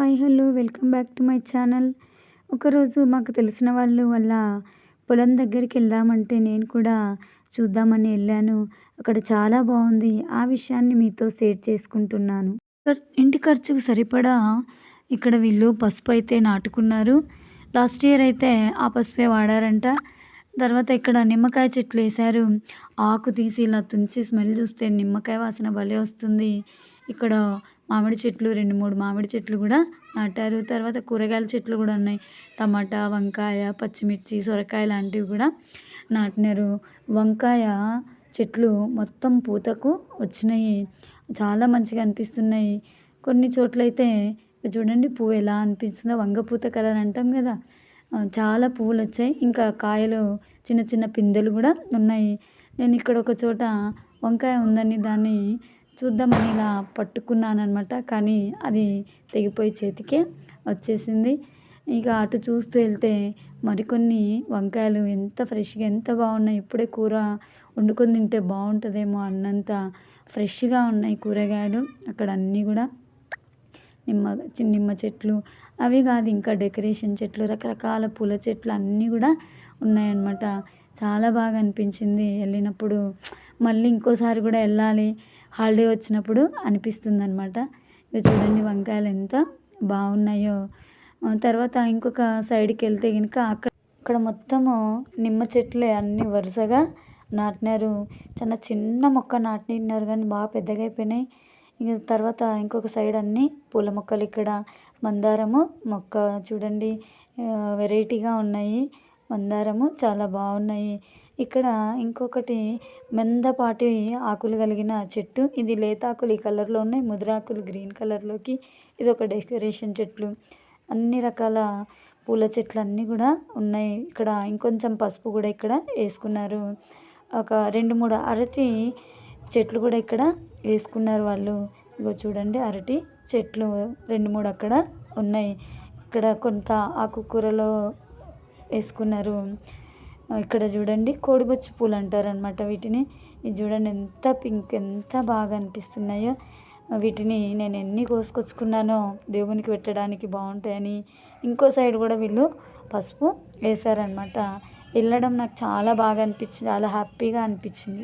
Hi hello welcome back to my channel. ఒకరోజు మాకు తెలిసిన వాళ్ళు వాళ్ళ పొలం దగ్గరికి వెళ్దామంటే నేను కూడా చూద్దామని వెళ్ళాను. అక్కడ చాలా బాగుంది. ఆ విషయాన్ని మీతో షేర్ చేసుకుంటున్నాను. ఇంటి ఖర్చుకు సరిపడా ఇక్కడ వీళ్ళు పసుపు అయితే నాటుకున్నారు. లాస్ట్ ఇయర్ అయితే ఆ పసుపే వాడారంట. తర్వాత ఇక్కడ నిమ్మకాయ చెట్లు వేశారు. ఆకు తీసి ఇలా తుంచి స్మెల్ చూస్తే నిమ్మకాయ వాసన భలే వస్తుంది. ఇక్కడ మామిడి చెట్లు రెండు మూడు మామిడి చెట్లు కూడా నాటారు. తర్వాత కూరగాయల చెట్లు కూడా ఉన్నాయి. టమాటా వంకాయ పచ్చిమిర్చి సొరకాయ లాంటివి కూడా నాటినారు. వంకాయ చెట్లు మొత్తం పూతకు వచ్చినాయి. చాలా మంచిగా అనిపిస్తున్నాయి. కొన్ని చోట్లయితే చూడండి పువ్వు ఎలా అనిపిస్తుందో వంగపూత కలర్ అంటాం కదా. చాలా పువ్వులు వచ్చాయి ఇంకా కాయలు చిన్న చిన్న పిందెలు కూడా ఉన్నాయి. నేను ఇక్కడ ఒక చోట వంకాయ ఉందని దాన్ని చూద్దామని ఇలా పట్టుకున్నాను అనమాట కానీ అది తెగిపోయి చేతికే వచ్చేసింది. ఇక అటు చూస్తూ వెళ్తే మరికొన్ని వంకాయలు ఎంత ఫ్రెష్గా ఎంత బాగున్నాయి. ఇప్పుడే కూర వండుకొని తింటే బాగుంటుందేమో అన్నంత ఫ్రెష్గా ఉన్నాయి కూరగాయలు. అక్కడ అన్నీ కూడా నిమ్మ నిమ్మ చెట్లు అవి కాదు ఇంకా డెకరేషన్ చెట్లు రకరకాల పూల చెట్లు అన్నీ కూడా ఉన్నాయన్నమాట. చాలా బాగా అనిపించింది. వెళ్ళినప్పుడు మళ్ళీ ఇంకోసారి కూడా వెళ్ళాలి. హాలిడే వచ్చినప్పుడు అనిపిస్తుంది అనమాట ఇక చూడండి వంకాయలు ఎంత బాగున్నాయో. తర్వాత ఇంకొక సైడ్కి వెళ్తే కనుక అక్కడ అక్కడ మొత్తము నిమ్మ చెట్లే అన్నీ వరుసగా నాటినారు. చాలా చిన్న మొక్క నాటినారు కానీ బాగా పెద్దగా అయిపోయినాయి. ఇక తర్వాత ఇంకొక సైడ్ అన్నీ పూల మొక్కలు ఇక్కడ. మందారము మొక్క చూడండి. వెరైటీగా ఉన్నాయి. మందారము చాలా బాగున్నాయి. ఇక్కడ ఇంకొకటి మందపాటి ఆకులు కలిగిన చెట్టు. ఇది లేతాకులు ఈ కలర్లో ఉన్నాయి. ముదిరాకులు గ్రీన్ కలర్లోకి ఇది ఒక డెకరేషన్ చెట్లు. అన్ని రకాల పూల చెట్లు అన్నీ కూడా ఉన్నాయి. ఇక్కడ ఇంకొంచెం పసుపు కూడా ఇక్కడ వేసుకున్నారు. ఒక రెండు మూడు అరటి చెట్లు కూడా ఇక్కడ వేసుకున్నారు వాళ్ళు. ఇగో చూడండి అరటి చెట్లు రెండు మూడు అక్కడ ఉన్నాయి. ఇక్కడ కొంత ఆకుకూరలో వేసుకున్నారు. ఇక్కడ చూడండి కోడిబొచ్చు పూలు అంటారనమాట వీటిని. ఇది చూడండి ఎంత పింక్ ఎంత బాగా అనిపిస్తున్నాయో. వీటిని నేను ఎన్ని కోసుకొచ్చుకున్నానో దేవునికి పెట్టడానికి బాగుంటాయని. ఇంకో సైడ్ కూడా వీళ్ళు పసుపు వేశారనమాట వెళ్ళడం నాకు చాలా బాగా అనిపించింది చాలా హ్యాపీగా అనిపించింది.